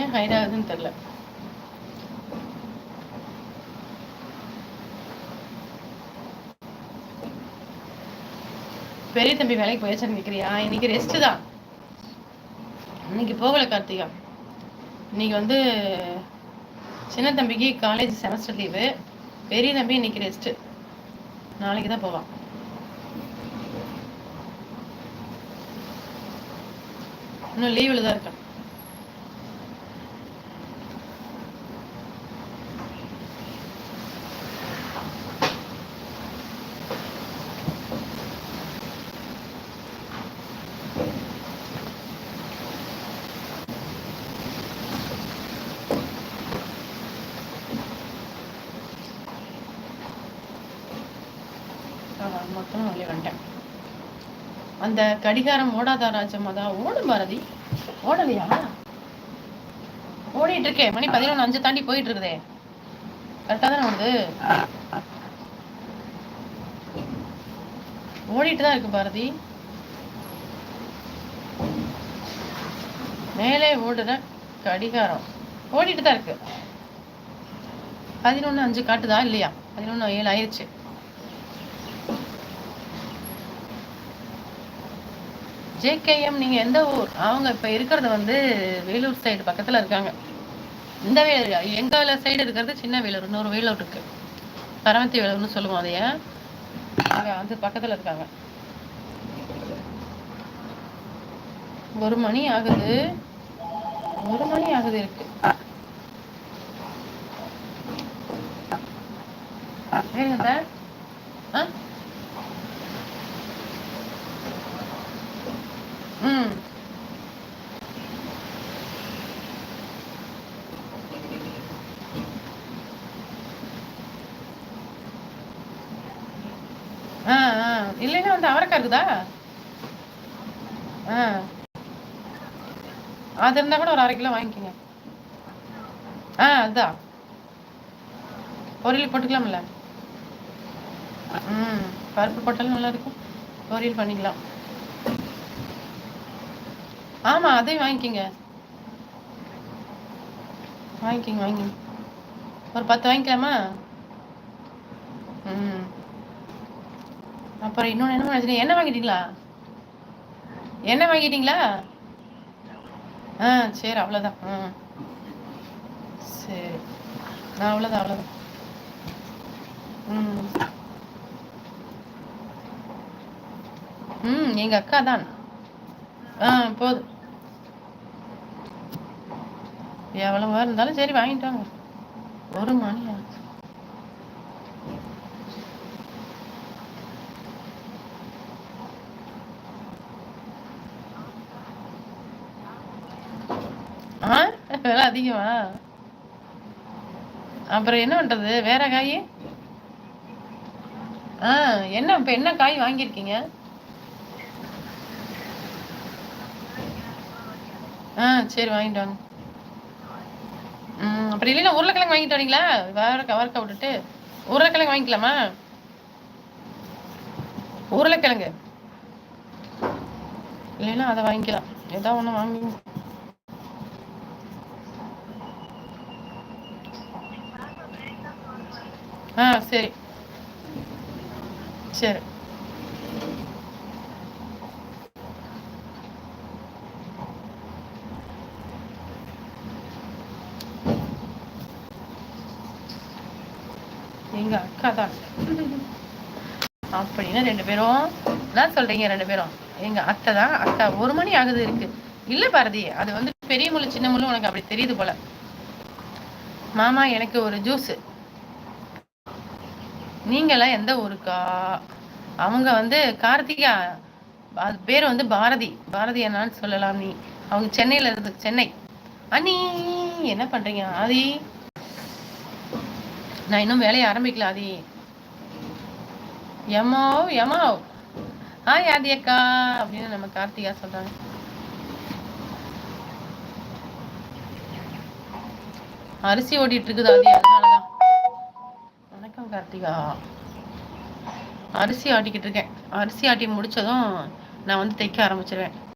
ஏன் ஹைட் ஆகுதுன்னு தெரில பெரிய தம்பி வேலைக்கு போயாச்சான்னு நிற்கிறியா இன்னைக்கு ரெஸ்ட்டு தான். இன்னைக்கு போகலை கார்த்திகா. இன்னைக்கு வந்து சின்ன தம்பிக்கு காலேஜ் செமஸ்டர் லீவு பெரிய தம்பி இன்னைக்கு ரெஸ்ட்டு நாளைக்கு தான் போவான். இன்னும் லீவில் தான் இருக்கேன். மொத்தமாக வெளியே வந்துட்டேன். அந்த கடிகாரம் ஓடாதா ராஜம்மா தான் ஓடும் பாரதி. ஓடலையா? ஓடிட்டு இருக்கேன் மணி பதினொன்று அஞ்சு தாண்டி போயிட்டு இருக்குதே. கரெக்டாக தானே ஓடுது? ஓடிட்டு தான் இருக்கு பாரதி. மேலே ஓடுற கடிகாரம். ஓடிட்டு தான் இருக்கு. பதினொன்று அஞ்சு காட்டுதா இல்லையா? பதினொன்று ஏழு ஆயிடுச்சு ஜேகேஎம் நீங்க எந்த ஊர்? அவங்க இப்ப இருக்கிறது வந்து வேலூர் சைடு பக்கத்துல இருக்காங்க. இந்த வேலூர் எங்க சைடு இருக்கிறது சின்ன வேலூர் இன்னொரு வேலூர் இருக்கு. பரமத்தி வேலூர்னு சொல்லுவோம் அதைய. வந்து பக்கத்துல இருக்காங்க. ஒரு மணி ஆகுது. ஒரு மணி ஆகுது இருக்கு. ஆ ஆ? இல்லைன்னா வந்து அவரைக்காய் இருக்குதா? ஆ. அது இருந்தால் கூட ஒரு அரை கிலோ வாங்கிக்கோங்க. ஆ அதுதான் பொரியல் போட்டுக்கலாம்ல. ம் பருப்பு போட்டாலும் நல்லா இருக்கும். பொரியல் பண்ணிக்கலாம். ஆமா அதையும் வாங்கிக்கிங்க. வாங்கிக்கிங்க வாங்கிங்க ஒரு பத்து வாங்கிக்கலாமா? ம். அப்புறம் இன்னொன்று என்ன நினச்சிங்க என்ன வாங்கிட்டீங்களா? என்ன வாங்கிட்டீங்களா? ஆ சரி அவ்வளோதான் ம் சரி. நான் அவ்வளோதான் அவ்வளோதான் ம். ம் எங்கள் அக்கா தான். ஆ போதும். எவ்வளவா இருந்தாலும் சரி வாங்கிட்டு வாங்க. ஒரு மணி ஆச்சு. ஆ விலை அதிகமா? அப்புறம் என்ன பண்றது? வேற காய்? ஆ என்ன இப்ப என்ன காய் வாங்கியிருக்கீங்க? ஆ சரி வாங்கிட்டு வாங்க. ம் அப்புறம் இல்லைன்னா உருளைக்கிழங்கு வாங்கிட்டு வரீங்களா? வேற கவர்க்க விட்டுட்டு. உருளைக்கிழங்கு வாங்கிக்கலாமா? உருளைக்கிழங்கு. இல்லைன்னா அதை வாங்கிக்கலாம். ஏதோ ஒன்று வாங்கி ஆ சரி. சரி. எங்க அக்கா தான். அப்படின்னு ரெண்டு பேரும் என்ன சொல்றீங்க ரெண்டு பேரும்? எங்க அத்தை தான். அக்கா ஒரு மணி ஆகுது இருக்கு. இல்ல பாரதி அது வந்து பெரிய முள்ளு சின்ன முள்ளு உனக்கு அப்படி தெரியுது போல. மாமா எனக்கு ஒரு ஜூஸ் நீங்களாம் எந்த ஊருக்கா? அவங்க வந்து கார்த்திகா அது பேர் வந்து பாரதி. பாரதி என்னான்னு சொல்லலாம் நீ. அவங்க சென்னையில இருந்து சென்னை. அண்ணி என்ன பண்றீங்க? ஆதி? நான் இன்னும் வேலையை ஆரம்பிக்கல ஆதி. எமோ எமோ ஆ ஆதி அக்கா அப்படின்னு நம்ம கார்த்திகா சொல்றாங்க. அரிசி ஓடிட்டு இருக்குது ஆதி அதனாலதான். வணக்கம் கார்த்திகா. அரிசி ஆட்டிக்கிட்டு இருக்கேன். அரிசி ஆட்டி முடிச்சதும் நான் வந்து தைக்க ஆரம்பிச்சிருவேன்.